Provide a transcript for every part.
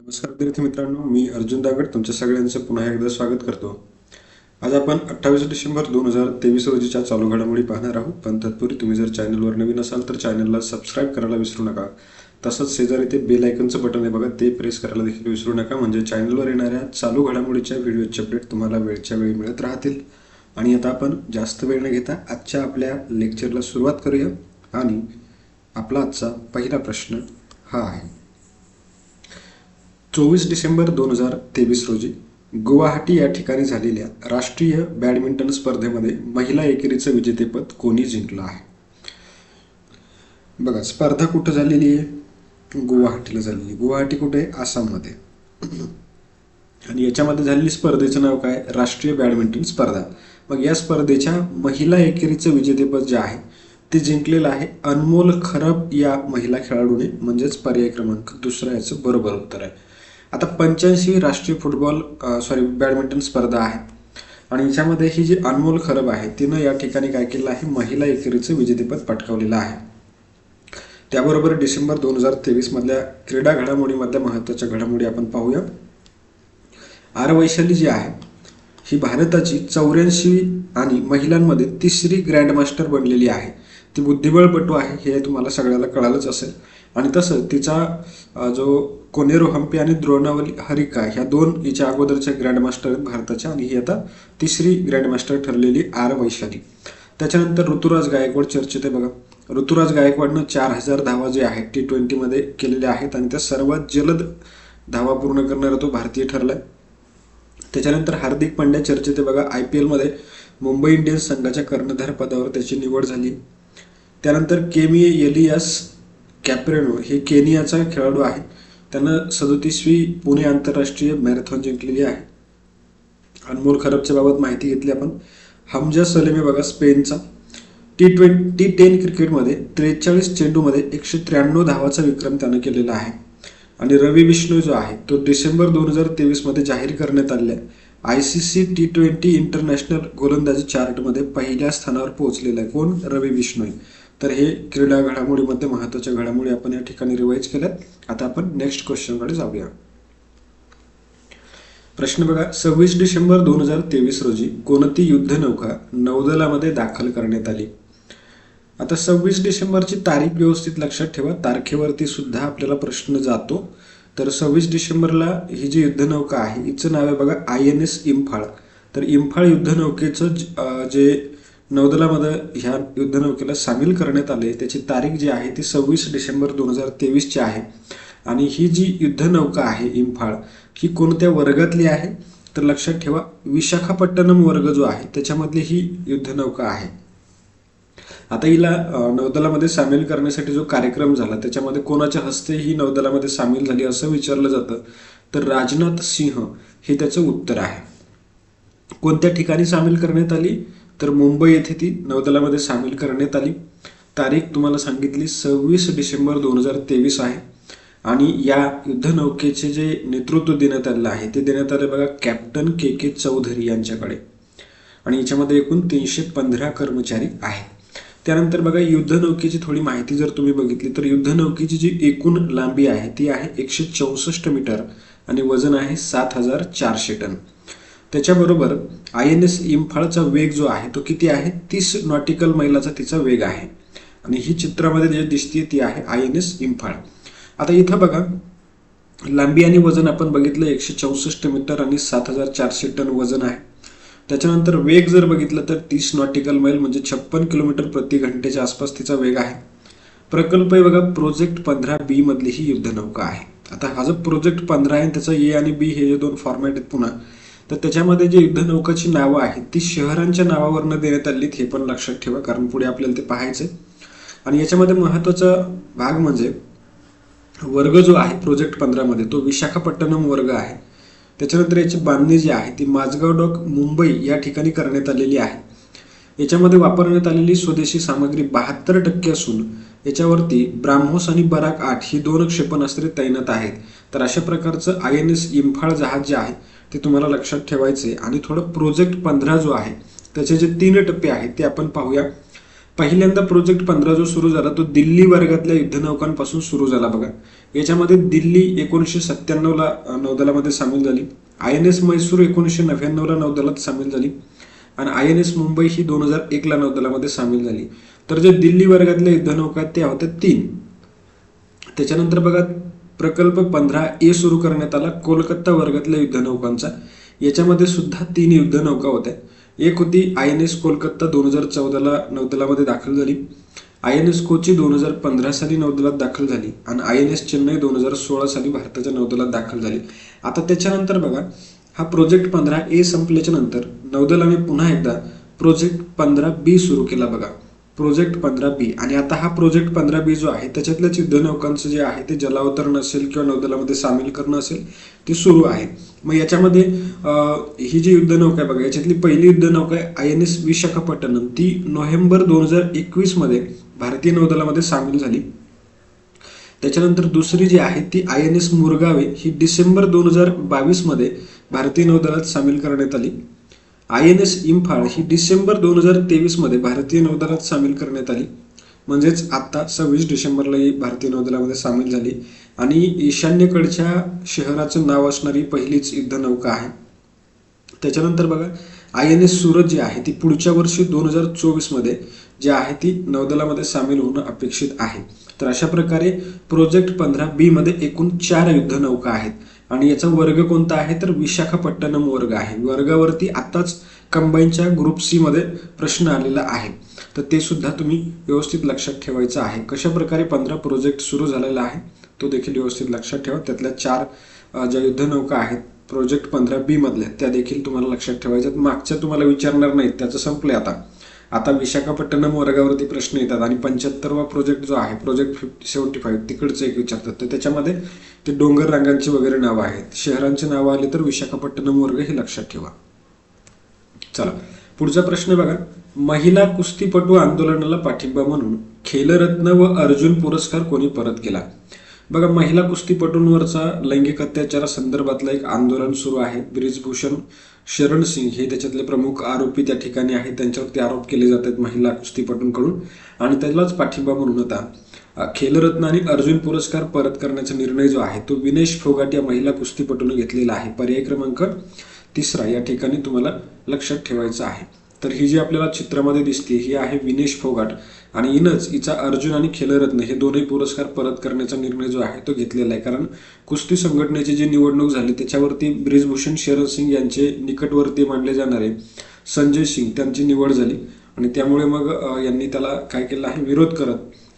नमस्कार विद्यार्थी मित्रांनो मी अर्जुन दागड तुमच्या सगळ्यांचं पुन्हा एकदा स्वागत करतो. आज आपण अठ्ठावीस डिसेंबर दोन हजार तेवीस रोजीच्या चालू घडामोडी पाहणार आहोत. पण तत्पूर्वी तुम्ही जर चॅनलवर नवीन असाल तर चॅनलला सबस्क्राईब करायला विसरू नका. तसंच शेजारी ते बेल आयकनचं बटन आहे बघा ते प्रेस करायला देखील विसरू नका. म्हणजे चॅनलवर येणाऱ्या चालू घडामोडीच्या व्हिडिओचे अपडेट तुम्हाला वेळच्या वेळी मिळत राहतील. आणि आता आपण जास्त वेळ न घेता आजच्या आपल्या लेक्चरला सुरुवात करूया. आणि आपला आजचा पहिला प्रश्न हा आहे. चोवीस डिसेंबर दोन हजार तेवीस रोजी गुवाहाटी या ठिकाणी झालेल्या राष्ट्रीय बॅडमिंटन स्पर्धेमध्ये महिला एकेरीचं विजेतेपद कोणी जिंकलं आहे? बघा स्पर्धा कुठं झालेली आहे? गुवाहाटीला झालेली. गुवाहाटी कुठे? आहे आसाममध्ये. आणि याच्यामध्ये झालेली स्पर्धेचं नाव काय? राष्ट्रीय बॅडमिंटन स्पर्धा. मग या स्पर्धेच्या महिला एकेरीचं विजेतेपद जे आहे ते जिंकलेलं आहे अनमोल खरब या महिला खेळाडूने म्हणजेच पर्याय क्रमांक दुसरा याचं बरोबर उत्तर आहे. आता पंच्याऐंशी राष्ट्रीय फुटबॉल सॉरी बॅडमिंटन स्पर्धा आहे. आणि याच्यामध्ये ही जी अनमोल खरब आहे तिनं या ठिकाणी काय केलं आहे? महिला एकेरीचं विजेतेपद पटकावलेलं आहे. त्याबरोबर डिसेंबर दोन हजार तेवीसमधल्या क्रीडा घडामोडीमधल्या महत्त्वाच्या घडामोडी आपण पाहूया. आर वैशाली जी आहे ही भारताची चौऱ्याऐंशी आणि महिलांमध्ये तिसरी ग्रँडमास्टर बनलेली आहे. ती बुद्धिबळपटू आहे हे तुम्हाला सगळ्याला कळालंच असेल. आणि तसं तिचा जो कोनेरो हम्पी आणि द्रोणावली हरिका ह्या दोन हिच्या अगोदरच्या ग्रँडमास्टर भारताच्या आणि ही आता तिसरी ग्रँडमास्टर ठरलेली आर वैशाली. त्याच्यानंतर ऋतुराज गायकवाड चर्चेत आहे बघा. ऋतुराज गायकवाडनं चार हजार धावा जे आहेत टी ट्वेंटीमध्ये केलेल्या आहेत आणि त्या सर्वात जलद धावा पूर्ण करणारा तो भारतीय ठरला आहे त्याच्यानंतर हार्दिक पांड्या चर्चेत आहे बघा आय पी एलमध्ये मुंबई इंडियन्स संघाच्या कर्णधार पदावर त्याची निवड झाली. त्यानंतर केमी एलियास कॅपरेनो हे केनियाचा खेळाडू आहे त्यानं सदोतीसवी पुणे आंतरराष्ट्रीय मॅरेथॉन जिंकलेली आहे. अनमोल खरबच्या बाबत माहिती घेतली आपण. हमजा सलेमी बघा स्पेनचा. टी ट्वेंटी टी टेन क्रिकेटमध्ये त्रेचाळीस चेंडूमध्ये एकशे त्र्याण्णव धावाचा विक्रम त्यानं केलेला आहे. आणि रवी विष्णू जो आहे तो डिसेंबर दोन हजार तेवीसमध्ये जाहीर करण्यात आलेल्या I C C T twenty international गोलंदाजी चार्टमध्ये पहिल्या स्थानावर पोहोचलेला आहे. कोण? रवी बिश्नोई तर हे क्रीडा घडामोडीमध्ये महत्त्वाच्या घडामोडी आपण या ठिकाणी रिवाईज केल्यात. आता आपण नेक्स्ट क्वेश्चनकडे जाऊया. प्रश्न बघा सव्वीस डिसेंबर दोन हजार तेवीस रोजी कोणती युद्धनौका नौदलामध्ये दाखल करण्यात आली. आता सव्वीस डिसेंबरची तारीख व्यवस्थित लक्षात ठेवा तारखेवरती सुद्धा आपल्याला प्रश्न जातो. तर सव्वीस डिसेंबरला ही जी युद्धनौका आहे हिचं नाव आहे बघा आय एन एस इम्फाळ. तर इम्फाळ युद्धनौकेचं जे नौदलामध्ये ह्या युद्धनौकेला सामील करण्यात आले. त्याची तारीख जी आहे ती सव्वीस डिसेंबर दोन हजार तेवीसची आहे. आणि ही जी युद्धनौका आहे इम्फाळ ही कोणत्या वर्गातली आहे? तर लक्षात ठेवा विशाखापट्टणम वर्ग जो आहे त्याच्यामधली ही युद्धनौका आहे. आता हिला नौदलामध्ये सामील करण्यासाठी जो कार्यक्रम झाला त्याच्यामध्ये कोणाच्या हस्ते ही नौदलामध्ये सामील झाली असं विचारलं जातं? तर राजनाथ सिंह हे त्याचं उत्तर आहे. कोणत्या ठिकाणी सामील करण्यात आली? तर मुंबई येथे ती नौदलामध्ये सामील करण्यात आली. तारीख तुम्हाला सांगितली सव्वीस डिसेंबर दोन हजार तेवीस आहे. आणि या युद्धनौकेचे जे नेतृत्व देण्यात आलेलं आहे ते देण्यात आले बघा कॅप्टन के के चौधरी यांच्याकडे. आणि याच्यामध्ये एकूण तीनशे पंधरा कर्मचारी आहेत. त्यानंतर बघा युद्धनौकेची थोडी माहिती जर तुम्ही बघितली तर युद्धनौकेची जी एकूण लांबी आहे ती आहे एकशे चौसष्ट मीटर आणि वजन आहे सात हजार चारशे टन. त्याच्याबरोबर आय एन एस इम्फाळचा वेग जो आहे तो किती आहे? तीस नॉटिकल मैलाचा तिचा वेग आहे. आणि ही चित्रामध्ये जे दिसते ती आहे आय एन एस इम्फाळ. आता इथं बघा लांबी आणि वजन आपण बघितलं एकशे चौसष्ट मीटर आणि सात हजार चारशे टन वजन आहे. त्याच्यानंतर वेग जर बघितलं तर तीस नॉटिकल मैल म्हणजे छप्पन किलोमीटर प्रति घंटेच्या आसपास तिचा वेग आहे. प्रकल्प आहे बघा प्रोजेक्ट पंधरा बी मधली ही युद्धनौका आहे. आता हा जो प्रोजेक्ट पंधरा आहे त्याचा ए आणि बी हे जे दोन फॉर्मॅट आहेत पुन्हा तर त्याच्यामध्ये जे युद्धनौकाची नावं आहेत ती शहरांच्या नावावरनं देण्यात आली हे पण लक्षात ठेवा कारण पुढे आपल्याला ते पाहायचं आणि याच्यामध्ये महत्त्वाचा भाग म्हणजे वर्ग जो आहे प्रोजेक्ट पंधरामध्ये तो विशाखापट्टणम वर्ग आहे. त्याच्यानंतर याची बांधणी जी आहे ती माझगाव डॉक मुंबई या ठिकाणी करण्यात आलेली आहे. याच्यामध्ये वापरण्यात आलेली स्वदेशी सामग्री बहात्तर टक्के असून याच्यावरती ब्राह्मोस आणि बराक आठ ही दोन क्षेपणास्त्रे तैनात आहेत. तर अशा प्रकारचं आय एन एस इम्फाळ जहाज जे आहे ते तुम्हाला लक्षात ठेवायचे आणि थोडं प्रोजेक्ट पंधरा जो आहे त्याचे जे तीन टप्पे आहेत ते आपण पाहूया. पहिल्यांदा प्रोजेक्ट पंधरा जो सुरू झाला तो दिल्ली वर्गातल्या युद्धनौकांपासून सुरू झाला बघा. याच्यामध्ये दिल्ली एकोणीसशे सत्त्याण्णवला नौदलामध्ये सामील झाली. आय एन एस मैसूर एकोणीसशे नव्याण्णवला नौदलात सामील झाली. आणि आय एन एस मुंबई ही दोन हजार एकला नौदलामध्ये सामील झाली. तर जे दिल्ली वर्गातल्या युद्धनौका आहेत त्या होत्या तीन. त्याच्यानंतर बघा प्रकल्प पंधरा ए सुरू करण्यात आला. कोलकाता वर्गातल्या युद्धनौकांचा याच्यामध्ये सुद्धा तीन युद्धनौका होत्या. एक होती आय एन एस कोलकाता दोन हजार चौदाला नौदलामध्ये दाखल झाली. आय एन एस कोची दोन हजार पंधरा साली नौदलात दाखल झाली आणि आय एन एस चेन्नई दोन हजार सोळा साली भारताच्या नौदलात दाखल झाली. आता त्याच्यानंतर बघा हा प्रोजेक्ट पंधरा ए संपल्याच्या नंतर नौदलाने पुन्हा एकदा प्रोजेक्ट पंधरा बी सुरू केला बघा. प्रोजेक्ट पंधरा बी. आणि आता हा प्रोजेक्ट पंधरा बी जो आहे त्याच्यातल्याच युद्धनौकांचं जे आहे ते जलावतरण असेल किंवा नौदलामध्ये सामील करणं असेल ते सुरू आहे. मग याच्यामध्ये ही जी युद्धनौका आहे बघा याच्यातली पहिली युद्धनौका आहे आय एन एस विशाखापट्टणम. ती नोव्हेंबर दोन हजार एकवीसमध्ये भारतीय नौदलामध्ये सामील झाली. त्याच्यानंतर दुसरी जी आहे ती आय एन एस मुरगावे ही डिसेंबर दोन हजार बावीसमध्ये भारतीय नौदलात सामील करण्यात आली. आय एन एस इम्फाळ ही डिसेंबर दोन हजार तेवीसमध्ये भारतीय नौदलात सामील करण्यात आली. म्हणजेच आता सव्वीस डिसेंबरला ही भारतीय नौदलामध्ये सामील झाली आणि ईशान्येकडच्या शहराचं नाव असणारी पहिलीच युद्धनौका आहे. त्याच्यानंतर बघा आय एन एस सुरत जी आहे ती पुढच्या वर्षी दोन हजार चोवीसमध्ये जी आहे ती नौदलामध्ये सामील होणं अपेक्षित आहे. तर अशा प्रकारे प्रोजेक्ट पंधरा बी मध्ये एकूण चार युद्धनौका आहेत. आणि याचा वर्ग कोणता आहे? तर विशाखापट्टणम वर्ग आहे. वर्गावरती आत्ताच कंबाईनच्या ग्रुप सीमध्ये प्रश्न आलेला आहे. तर ते सुद्धा तुम्ही व्यवस्थित लक्षात ठेवायचं आहे. कशाप्रकारे पंधरा प्रोजेक्ट सुरू झालेला आहे तो देखील व्यवस्थित लक्षात ठेवा. त्यातल्या चार ज्या युद्धनौका आहेत प्रोजेक्ट पंधरा बी मधल्या त्या देखील तुम्हाला लक्षात ठेवायच्यात. मागच्या तुम्हाला विचारणार नाहीत त्याचं संपले आता. आता विशाखापट्टणम वर्गावरती प्रश्न येतात आणि पंच्याहत्तरवा प्रोजेक्ट जो आहे प्रोजेक्ट फिफ्टी सेवन्टी फाईव्ह तिकडचं एक विचारतात तर त्याच्यामध्ये ते डोंगर रांगांची वगैरे नावं आहेत. शहरांची नावं आली तर विशाखापट्टणम वर्ग हे लक्षात ठेवा. चला पुढचा प्रश्न बघा. महिला कुस्तीपटू आंदोलनाला पाठिंबा म्हणून खेलरत्न व अर्जुन पुरस्कार कोणी परत केला? बघा महिला कुस्तीपटूंवरचा लैंगिक अत्याचारासंदर्भातलं एक आंदोलन सुरू आहे. ब्रिजभूषण शरण सिंग हे त्याच्यातले प्रमुख आरोपी त्या ठिकाणी आहेत. त्यांच्यावरती आरोप केले जात आहेत महिला कुस्तीपटूंकडून. आणि त्यालाच पाठिंबा म्हणून आता खेलरत्न आणि अर्जुन पुरस्कार परत करण्याचा निर्णय जो आहे तो विनेश फोगाट या महिला कुस्तीपटूने घेतलेला आहे. पर्याय क्रमांक तिसरा या ठिकाणी तुम्हाला लक्षात ठेवायचं आहे. तर ही जी आपल्याला चित्रामध्ये दिसते ही आहे विनेश फोगाट आणि हिनंच हिचा अर्जुन आणि खेलरत्न हे दोन्ही पुरस्कार परत करण्याचा निर्णय जो आहे तो घेतलेला आहे. कारण कुस्ती संघटनेची जी निवडणूक झाली त्याच्यावरती ब्रिजभूषण शरद सिंग यांचे निकटवर्ती मानले जाणारे संजय सिंग त्यांची निवड झाली आणि त्यामुळे मग यांनी त्याला काय केलं आहे? विरोध करत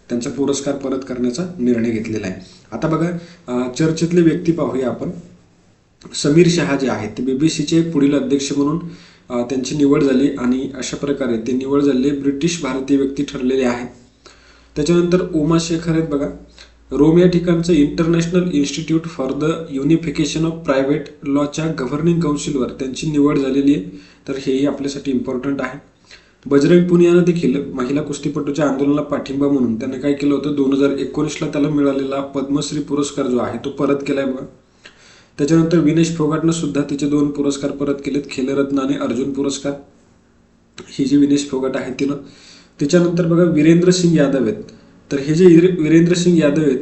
त्यांचा पुरस्कार परत करण्याचा निर्णय घेतलेला आहे. आता बघा चर्चेतले व्यक्ती पाहूया आपण. समीर शहा जे आहेत ते बीबीसीचे पुढील अध्यक्ष म्हणून त्यांची निवड झाली आणि अशा प्रकारे ते निवड झालेले ब्रिटिश भारतीय व्यक्ती ठरलेले आहेत. त्याच्यानंतर उमा शेखर आहेत बघा. रोम या ठिकाणचं international institute for the unification of private लॉच्या governing काउन्सिलवर त्यांची निवड झालेली आहे. तर हेही आपल्यासाठी इम्पॉर्टंट आहे. बजरंग पुनियानं देखील महिला कुस्तीपटूच्या आंदोलनाला पाठिंबा म्हणून त्याने काय केलं होतं? दोन हजार एकोणीसला त्याला मिळालेला पद्मश्री पुरस्कार जो आहे तो परत केलाय बघा. त्याच्यानंतर विनेश फोगाटनं सुद्धा तिचे दोन पुरस्कार परत केलेत. खेलरत्न आणि अर्जुन पुरस्कार. ही जी विनेश फोगाट आहे तिनं. त्याच्यानंतर बघा वीरेंद्र सिंग यादव आहेत. तर हे जे वीरेंद्र सिंग यादव आहेत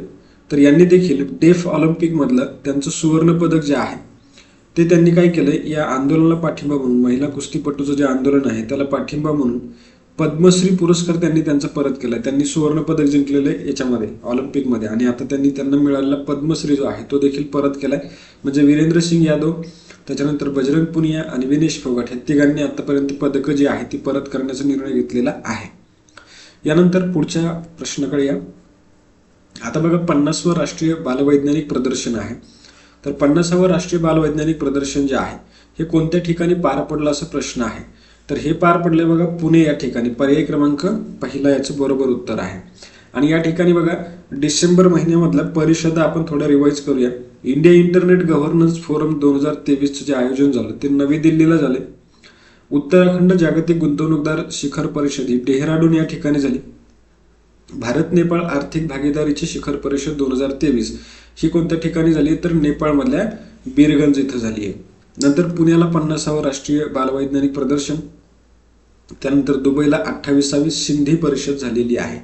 तर यांनी देखील डेफ ऑलिम्पिकमधलं त्यांचं सुवर्णपदक जे आहे ते त्यांनी काय केलंय? या आंदोलनाला पाठिंबा म्हणून महिला कुस्तीपटूचं जे आंदोलन आहे त्याला पाठिंबा म्हणून पद्मश्री पुरस्कार त्यांनी त्यांचा परत केला त्यांनी सुवर्ण पदक जिंकलेलं आहे याच्यामध्ये ऑलिम्पिकमध्ये. आणि आता त्यांनी त्यांना मिळालेला पद्मश्री जो आहे तो देखील परत केलाय. म्हणजे वीरेंद्र सिंग यादव त्याच्यानंतर बजरंग पुनिया आणि विनेश फोगाट हे तिघांनी आतापर्यंत पदकं जी आहे ती परत करण्याचा निर्णय घेतलेला आहे. यानंतर पुढच्या प्रश्नाकडे या. आता बघा पन्नासवं राष्ट्रीय बालवैज्ञानिक प्रदर्शन आहे. तर पन्नासावं राष्ट्रीय बालवैज्ञानिक प्रदर्शन जे आहे हे कोणत्या ठिकाणी पार पडलं असा प्रश्न आहे? तर हे पार पडले बघा पुणे या ठिकाणी. पर्याय क्रमांक पहिला याचं बरोबर उत्तर आहे. आणि या ठिकाणी बघा डिसेंबर महिन्यामधल्या परिषद आपण थोडं रिवाईज करूया. इंडिया इंटरनेट गव्हर्नन्स फोरम दोन हजार तेवीसचं जे आयोजन झालं ते नवी दिल्लीला झाले. उत्तराखंड जागतिक गुंतवणूकदार शिखर परिषद ही डेहराडून या ठिकाणी झाली. भारत नेपाळ आर्थिक भागीदारीची शिखर परिषद दोन हजार तेवीस ही कोणत्या ठिकाणी झाली? तर नेपाळमधल्या बीरगंज इथं झाली आहे. नंतर पुण्याला पन्नासावं राष्ट्रीय बालवैज्ञानिक प्रदर्शन त्यानंतर दुबईला अठ्ठावीसावी सिंधी परिषद झालेली आहे.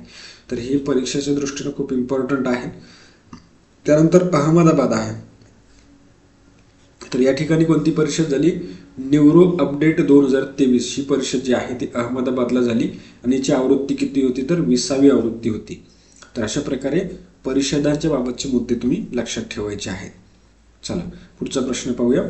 तर ही परीक्षेच्या दृष्टीने खूप इम्पॉर्टंट आहे. त्यानंतर अहमदाबाद आहे. तर या ठिकाणी कोणती परिषद झाली? न्यूरो अपडेट दोन हजार तेवीस ही परिषद जी आहे ती अहमदाबादला झाली आणि याची आवृत्ती किती होती? तर विसावी आवृत्ती होती. तर अशा प्रकारे परिषदांच्या बाबतचे मुद्दे तुम्ही लक्षात ठेवायचे आहेत. चला पुढचा प्रश्न पाहूया.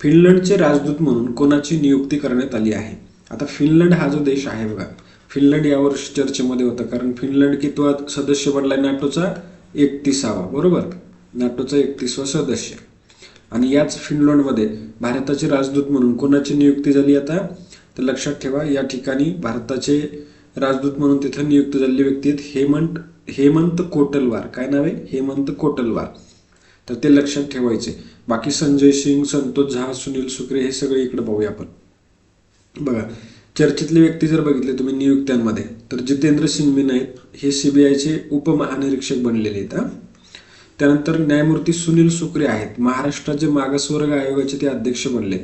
फिनलंडचे राजदूत म्हणून कोणाची नियुक्ती करण्यात आली आहे? आता फिनलंड हा जो देश आहे बघा फिनलंड यावर्षी चर्चेमध्ये होता कारण फिनलंड कितवा सदस्य बनलाय नाटोचा एकतीसावा बरोबर? नाटोचा एकतीसवा सदस्य. आणि याच फिनलंडमध्ये भारताचे राजदूत म्हणून कोणाची नियुक्ती झाली आता? तर लक्षात ठेवा या ठिकाणी भारताचे राजदूत म्हणून तिथं नियुक्त झालेले व्यक्ती आहेत हेमंत हेमंत कोटलवार. काय नाव आहे? हेमंत कोटलवार. तर ते लक्षात ठेवायचे. बाकी संजय सिंग संतोष झा सुनील सुक्रे हे सगळे इकडे पाहूया आपण. बघा चर्चेतले व्यक्ती जर बघितले तुम्ही नियुक्त्यांमध्ये तर जितेंद्र सिंग मीना आहेत हे सीबीआयचे उपमहानिरीक्षक बनलेले आहेत त्यानंतर न्यायमूर्ती सुनील सुक्रे आहेत महाराष्ट्राचे मागासवर्ग आयोगाचे ते अध्यक्ष बनले.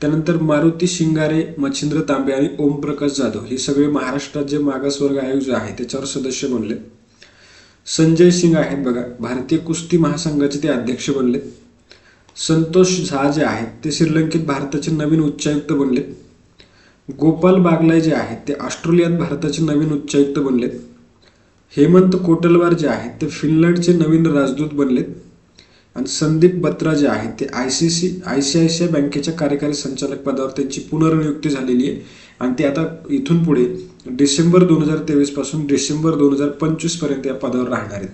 त्यानंतर मारुती शिंगारे मच्छिंद्र तांबे आणि ओमप्रकाश जाधव हे सगळे महाराष्ट्रात जे मागासवर्ग आयोग जे आहे त्याच्यावर सदस्य बनले. संजय सिंग आहेत बघा भारतीय कुस्ती महासंघाचे ते अध्यक्ष बनले. संतोष झा जे आहेत ते श्रीलंकेत भारताचे नवीन उच्चायुक्त बनले. गोपाल बागलाय जे आहेत ते ऑस्ट्रेलियात भारताचे नवीन उच्चायुक्त बनलेत. हेमंत कोटलवार जे आहेत ते फिनलंडचे नवीन राजदूत बनलेत. आणि संदीप बत्रा जे आहेत ते I C C I C I C I बँकेच्या कार्यकारी संचालक पदावर त्यांची पुनर्नियुक्ती झालेली आहे. आणि ते आता इथून पुढे डिसेंबर दोन हजार तेवीसपासून डिसेंबर दोन हजार पंचवीसपर्यंत या पदावर राहणार आहेत.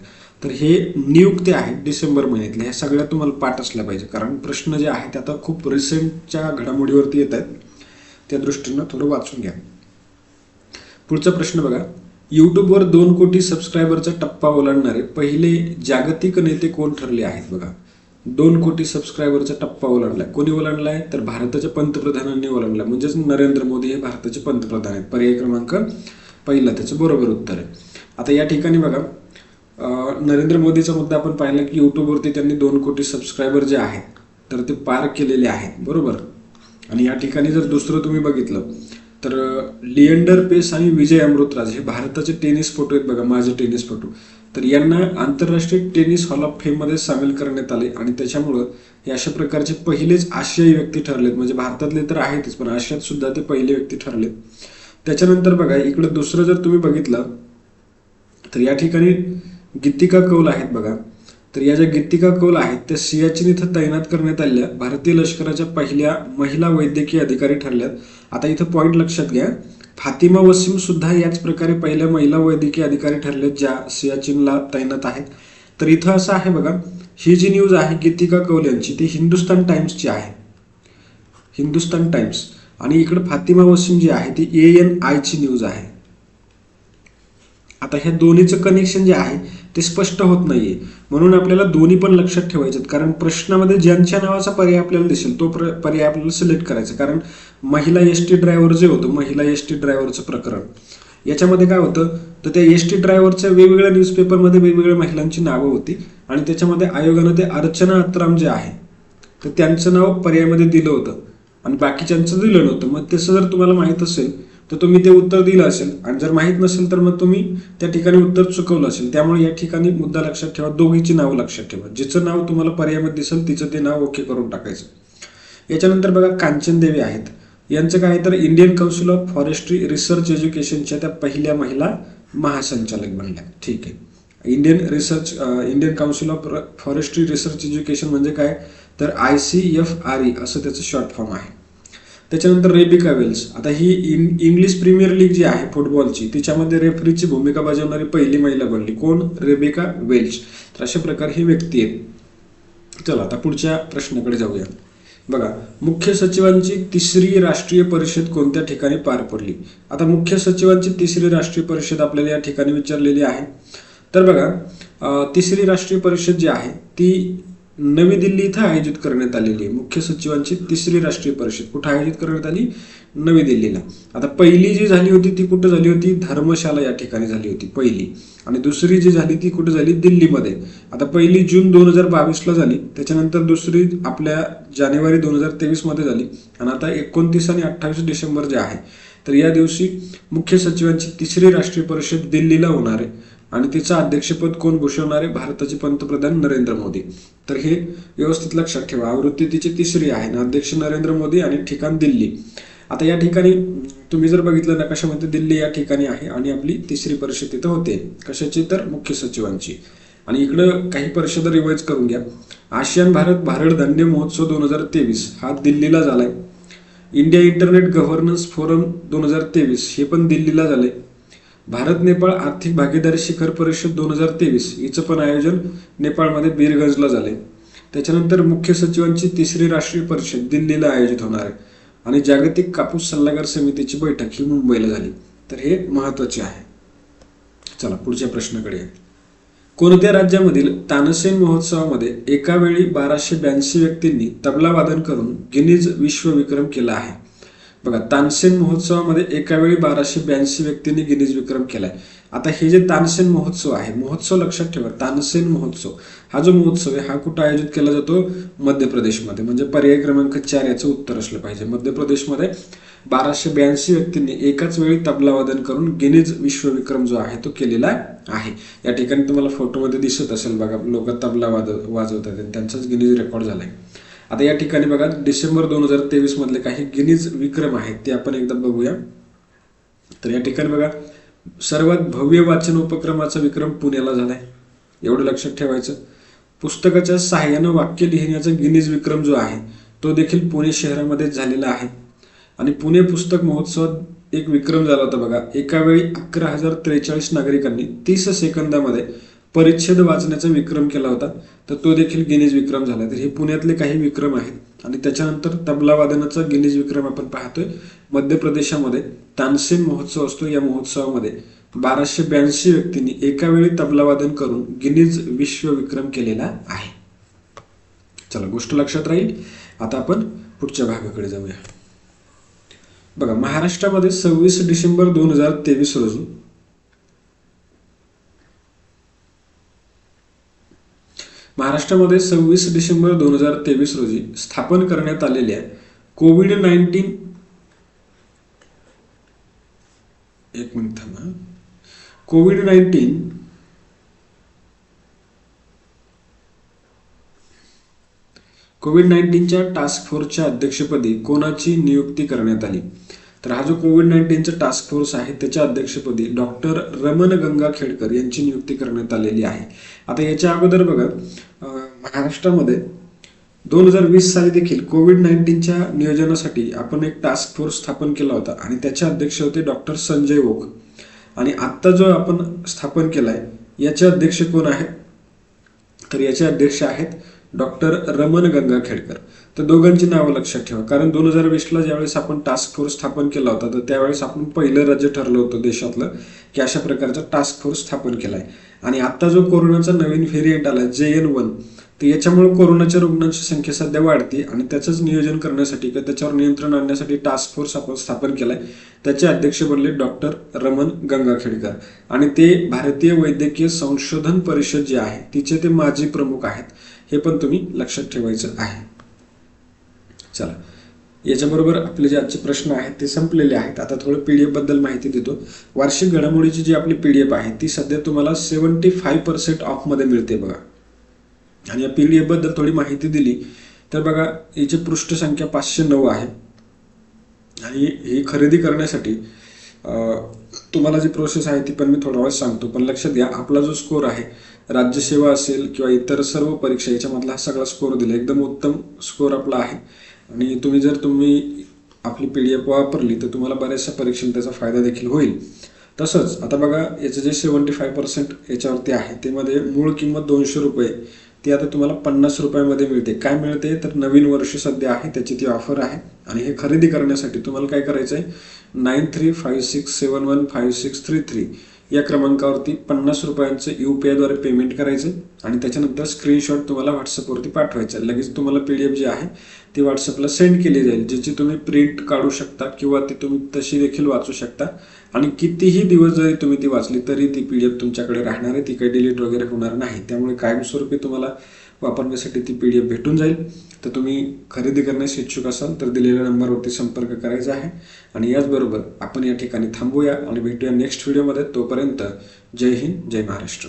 तर हे नियुक्ती आहेत डिसेंबर महिन्यातले. ह्या सगळ्या तुम्हाला पाठ असल्या पाहिजे. कारण प्रश्न जे आहेत ते आता खूप रिसेंटच्या घडामोडीवरती येत आहेत. त्या दृष्टीनं थोडं वाचून घ्या. पुढचा प्रश्न बघा. यूट्यूबवर दोन कोटी सबस्क्रायबरचा टप्पा ओलांडणारे पहिले जागतिक नेते कोण ठरले आहेत बघा. दोन कोटी सबस्क्रायबरचा टप्पा ओलांडलाय कोणी ओलांडलाय? तर भारताच्या पंतप्रधानांनी ओलांडला. म्हणजेच नरेंद्र मोदी हे भारताचे पंतप्रधान आहेत. पर्याय क्रमांक पहिला. त्याचं बरोबर उत्तर आहे. आता या ठिकाणी बघा. नरेंद्र मोदीचा मुद्दा आपण पाहिला की यूट्यूबवरती त्यांनी दोन कोटी सबस्क्रायबर जे आहेत तर ते पार केलेले आहेत. बरोबर? आणि या ठिकाणी जर दुसरं तुम्ही बघितलं तर लिएंडर पेस आणि विजय अमृतराज हे भारताचे टेनिसपटू आहेत बघा माझे टेनिसपटू तर यांना आंतरराष्ट्रीय टेनिस हॉल ऑफ फेममध्ये सामील करण्यात आले आणि त्याच्यामुळं हे अशा प्रकारचे पहिलेच आशियाई व्यक्ती ठरलेत. म्हणजे भारतातले तर आहेतच पण आशियात सुद्धा ते पहिले व्यक्ती ठरलेत. त्याच्यानंतर बघा इकडं दुसरं जर तुम्ही बघितलं तर या ठिकाणी गीतिका कौल आहेत बघा. तर या ज्या गीतिका कौल आहेत त्या सियाचिन इथं तैनात करण्यात आलेल्या भारतीय लष्कराच्या पहिल्या महिला वैद्यकीय अधिकारी ठरल्यात. आता इथं पॉईंट लक्षात घ्या. फातिमा वसीम सुद्धा याच प्रकारे पहिल्या महिला वैद्यकीय अधिकारी ठरल्यात ज्या सियाचिनला तैनात आहेत. तर इथं असं आहे बघा ही जी न्यूज आहे गीतिका कौल यांची ती हिंदुस्तान टाइम्सची आहे. हिंदुस्तान टाइम्स. आणि इकडे फातिमा वसीम जी आहे ती ए एन आयची न्यूज आहे. आता ह्या दोन्हीचं कनेक्शन जे आहे ते स्पष्ट होत नाहीये. म्हणून आपल्याला दोन्ही पण लक्षात ठेवायचे कारण प्रश्नामध्ये ज्यांच्या नावाचा पर्याय आपल्याला दिसेल तो पर्याय आपल्याला सिलेक्ट करायचा. कारण महिला एस टी ड्रायव्हर जे होतं महिला एस टी ड्रायव्हरचं प्रकरण याच्यामध्ये काय होतं तर त्या एस टी ड्रायव्हरच्या वेगवेगळ्या न्यूजपेपरमध्ये वेगवेगळ्या महिलांची नावं होती आणि त्याच्यामध्ये आयोगानं ते अर्चना अत्राम जे आहे तर त्यांचं नाव पर्यायामध्ये दिलं होतं आणि बाकीच्यांचं दिलं नव्हतं. मग तसं जर तुम्हाला माहीत असेल तर तुम्ही ते उत्तर दिलं असेल. आणि जर माहीत नसेल तर मग तुम्ही त्या ठिकाणी उत्तर चुकवलं असेल. त्यामुळे या ठिकाणी मुद्दा लक्षात ठेवा. दोघीची नावं लक्षात ठेवा. जिचं नाव तुम्हाला पर्यायामध्ये दिसेल तिचं ते नाव ओके करून टाकायचं. याच्यानंतर बघा कांचन देवी आहेत. यांचं काय तर Indian council of forestry research एज्युकेशनच्या त्या पहिल्या महिला महासंचालक बनल्या. ठीक आहे. Indian research Indian council of forestry research education म्हणजे काय? तर I C F R E असं त्याचं शॉर्ट फॉर्म आहे. त्याच्यानंतर रेबिका वेल्स. आता ही इन इंग्लिश प्रीमियर लीग जी आहे फुटबॉलची तिच्यामध्ये रेफरीची भूमिका बजावणारी पहिली महिला बनली. कोण? Rebecca Welch. तर अशा प्रकारे ही व्यक्ती आहे. चला आता पुढच्या प्रश्नाकडे जाऊया. बघा मुख्य सचिवांची तिसरी राष्ट्रीय परिषद कोणत्या ठिकाणी पार पडली? आता मुख्य सचिवांची तिसरी राष्ट्रीय परिषद आपल्याला या ठिकाणी विचारलेली आहे. तर बघा तिसरी राष्ट्रीय परिषद जी आहे ती नवी दिल्ली इथं आयोजित करण्यात आलेली आहे. मुख्य सचिवांची तिसरी राष्ट्रीय परिषद. कुठं आयोजित करण्यात आली? नवी दिल्लीला. आता पहिली जी झाली होती ती कुठं झाली होती? धर्मशाला या ठिकाणी झाली होती पहिली. आणि दुसरी जी झाली ती कुठं झाली? दिल्लीमध्ये. आता पहिली जून दोन हजार बावीसला झाली. त्याच्यानंतर दुसरी आपल्या जानेवारी दोन हजार तेवीसमध्ये झाली. आणि आता एकोणतीस आणि अठ्ठावीस डिसेंबर जे आहे तर या दिवशी मुख्य सचिवांची तिसरी राष्ट्रीय परिषद दिल्लीला होणार आहे. आणि तिचं अध्यक्षपद कोण भूषवणार आहे भारताचे पंतप्रधान नरेंद्र मोदी. तर हे व्यवस्थित लक्षात ठेवा. आवृत्ती तिची तिसरी आहे. ना अध्यक्ष नरेंद्र मोदी आणि ठिकाण दिल्ली. आता या ठिकाणी तुम्ही जर बघितलं नकाशामध्ये दिल्ली या ठिकाणी आहे आणि आपली तिसरी परिषद तिथं होते. कशाची? तर मुख्य सचिवांची. आणि इकडं काही परिषद रिवाईज करून घ्या. आशियान भारत भारत धान्य महोत्सव दोन हजार तेवीस. हा दिल्लीला झालाय. इंडिया इंटरनेट गव्हर्नन्स फोरम दोन हजार तेवीस. हे पण दिल्लीला झालंय. भारत नेपाळ आर्थिक भागीदारी शिखर परिषद दोन हजार तेवीस हिचं पण आयोजन नेपाळमध्ये बीरगंजला झाले त्याच्यानंतर मुख्य सचिवांची तिसरी राष्ट्रीय परिषद दिल्लीला आयोजित होणार आहे आणि जागतिक कापूस सल्लागार समितीची बैठक ही मुंबईला झाली. तर हे महत्त्वाचे आहे. चला पुढच्या प्रश्नाकडे कोणत्या राज्यामधील तानसेन महोत्सवामध्ये एका वेळी बाराशे ब्याऐंशी व्यक्तींनी तबला वादन करून गिनीज विश्व विक्रम केला आहे? बघा तानसेन महोत्सवामध्ये एकावेळी बाराशे ब्याऐंशी व्यक्तींनी गिनीज विक्रम केलाय. आता हे जे तानसेन महोत्सव आहे महोत्सव लक्षात ठेवा तानसेन महोत्सव. हा जो महोत्सव आहे हा कुठं आयोजित केला जातो? मध्य प्रदेशमध्ये म्हणजे पर्याय क्रमांक चार याचं उत्तर असलं पाहिजे. मध्य प्रदेशमध्ये बाराशे ब्याऐंशी व्यक्तींनी एकाच वेळी तबलावादन करून गिनीज विश्वविक्रम जो आहे तो केलेला आहे. या ठिकाणी तुम्हाला फोटोमध्ये दिसत असेल बघा लोक तबला वाद वाजवतात आणि त्यांचाच गिनीज रेकॉर्ड झालाय. आता या ठिकाणी बघा डिसेंबर दोन हजार तेवीस मधले काही गिनीज विक्रम आहेत ते आपण एकदा बघूया. तर या ठिकाणी बघा सर्वात भव्य वाचन उपक्रमाचा विक्रम पुण्याला झालाय. एवढं लक्षात ठेवायचं. पुस्तकाच्या सहाय्यानं वाक्य लिहिण्याचा गिनीज विक्रम जो आहे तो देखील पुणे शहरामध्ये झालेला आहे. आणि पुणे पुस्तक महोत्सवात एक विक्रम झाला होता बघा एका वेळी अकरा हजार त्रेचाळीस नागरिकांनी तीस सेकंदामध्ये परिच्छेद वाचण्याचा विक्रम केला होता तर तो देखील गिनीज विक्रम झाला. तर हे पुण्यातले काही विक्रम आहेत. आणि त्याच्यानंतर तबला वादनाचा गिनीज विक्रम आपण पाहतोय. मध्य प्रदेशामध्ये तानसेन महोत्सव असतो या महोत्सवामध्ये. बाराशे ब्याऐंशी व्यक्तींनी एका वेळी तबला वादन करून गिनीज विश्व विक्रम केलेला आहे. चला गोष्ट लक्षात राहील. आता आपण पुढच्या भागाकडे जाऊया. बघा महाराष्ट्रामध्ये सव्वीस डिसेंबर दोन हजार तेवीस रोजी महाराष्ट्रामध्ये सव्वीस डिसेंबर दोन हजार तेवीस रोजी स्थापन करण्यात आलेल्या कोविड नाईन्टीन एक मिनिट थांबा. कोविड नाईन्टीन कोविड नाईन्टीनच्या टास्क फोर्सच्या अध्यक्षपदी कोणाची नियुक्ती करण्यात आली? तर हा जो कोविड नाईन्टीनचा टास्क फोर्स आहे त्याच्या अध्यक्षपदी डॉक्टर रमण गंगा खेडकर यांची नियुक्ती करण्यात आलेली आहे. आता याच्या अगोदर बघा महाराष्ट्रामध्ये दोन हजार वीस साली देखील कोविड नाईन्टीनच्या नियोजनासाठी आपण एक टास्क फोर्स स्थापन केला होता आणि त्याचे अध्यक्ष होते डॉक्टर संजय ओक आणि आत्ता जो आपण स्थापन केलाय याचे अध्यक्ष कोण आहेत? तर याचे अध्यक्ष आहेत डॉक्टर रमन गंगा खेडकर तर दोघांची नावं लक्षात ठेवा. कारण दोन हजार वीसला ज्यावेळेस आपण टास्क फोर्स स्थापन केला होता तर त्यावेळेस आपण पहिलं राज्य ठरलं होतं देशातलं की अशा प्रकारचा टास्क फोर्स स्थापन केलाय. आणि आता जो कोरोनाचा नवीन व्हेरियंट आलाय जे एन वन तर याच्यामुळे कोरोनाच्या रुग्णांची संख्या सध्या वाढते आणि त्याचंच नियोजन करण्यासाठी किंवा त्याच्यावर नियंत्रण आणण्यासाठी टास्क फोर्स आपण स्थापन केलाय. त्याचे अध्यक्ष बनले डॉक्टर रमन गंगाखेडकर. आणि ते भारतीय वैद्यकीय संशोधन परिषद जे आहे तिचे ते माजी प्रमुख आहेत. हे पण तुम्ही लक्षात ठेवायचं आहे. चला. याच्याबरोबर आपले जे आजचे प्रश्न आहेत ते संपलेले आहेत. आता थोडं पी डी बद्दल माहिती देतो. वार्षिक घडामोडीची जी आपली पीडीएफ आहे ती सध्या तुम्हाला सेवन्टी फाईव्ह पर्सेंट ऑफमध्ये मिळते बघा. आणि या पीडीएफबद्दल थोडी माहिती दिली तर बघा याची पृष्ठ संख्या पाचशे नऊ आहे. आणि ही खरेदी करण्यासाठी तुम्हाला जी प्रोसेस आहे ती पण मी थोडा वेळ सांगतो. पण लक्षात घ्या आपला जो स्कोर आहे राज्यसेवा असेल किंवा इतर सर्व परीक्षा याच्यामधला हा सगळा स्कोर दिला. एकदम उत्तम स्कोर आपला आहे. आणि तुम्ही जर तुम्ही आपली पी डी एफ वापरली तर तुम्हाला बऱ्याचशा परीक्षेला त्याचा फायदा देखील होईल. तसंच आता बघा याचं जे सेवन्टी फाय पर्सेंट याच्यावरती आहे त्यामध्ये मूळ किंमत दोनशे रुपये. ती आता तुम्हाला पन्नास रुपयामध्ये मिळते. काय मिळते? तर नवीन वर्ष सध्या आहे त्याची ती ऑफर आहे. आणि हे खरेदी करण्यासाठी तुम्हाला काय करायचं आहे nine three five six seven one five six three three या क्रमांकावरती पन्नास रुपयांचं यू पी आयद्वारे पेमेंट करायचं आणि त्याच्यानंतर स्क्रीनशॉट तुम्हाला व्हॉट्सअपवरती पाठवायचं. लगेच तुम्हाला पी डी एफ जी आहे ती व्हॉट्सअपला सेंड केली जाईल ज्याची तुम्ही प्रिंट काढू शकता किंवा ती तुम्ही तशी देखील वाचू शकता. आणि कितीही दिवस जरी तुम्ही ती वाचली तरी ती पी डी एफ तुमच्याकडे राहणार आहे ती काही डिलीट वगैरे होणार नाही. त्यामुळे कायमस्वरूपी तुम्हाला वापरण्यासाठी ती पी डी एफ भेटून जाईल. तर तुम्ही खरेदी करण्यास इच्छुक असाल तर दिलेल्या नंबरवरती संपर्क करायचा आहे. आणि याचबरोबर आपण या ठिकाणी थांबूया आणि भेटूया नेक्स्ट व्हिडिओमध्ये. तोपर्यंत जय हिंद जय महाराष्ट्र.